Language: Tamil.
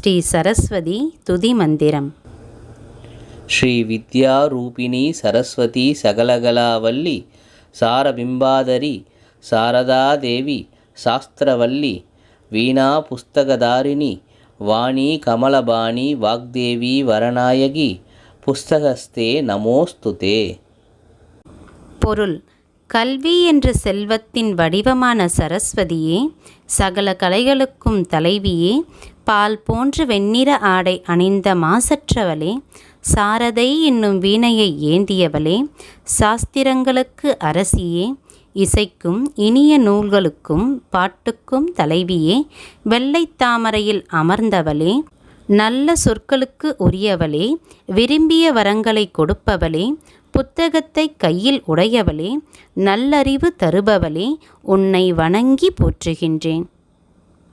ஸ்ரீ சரஸ்வதி துதி மந்திரம். ஸ்ரீ வித்யா ரூபிணி சரஸ்வதி சகலகலாவல்லி சாரபிம்பாதரி சாரதாதேவி சாஸ்திரவல்லி வீணா புஸ்தகதாரிணி வாணி கமலபாணி வாக்தேவி வரநாயகி புஸ்தகஸ்தே நமோஸ்துதே. பொருள். கல்வி என்ற செல்வத்தின் வடிவமான சரஸ்வதியே சகல கலைகளுக்கும் தலைவியே பால் போன்ற வெண்ணிற ஆடை அணிந்த மாசற்றவளே சாரதை என்னும் வீணையை ஏந்தியவளே சாஸ்திரங்களுக்கு அரசியே இசைக்கும் இனிய நூல்களுக்கும் பாட்டுக்கும் தலைவியே வெள்ளை தாமரையில் அமர்ந்தவளே நல்ல சொற்களுக்கு உரியவளே விரும்பிய வரங்களை கொடுப்பவளே புத்தகத்தை கையில் உடையவளே நல்லறிவு தருபவளே உன்னை வணங்கி போற்றுகின்றேன்.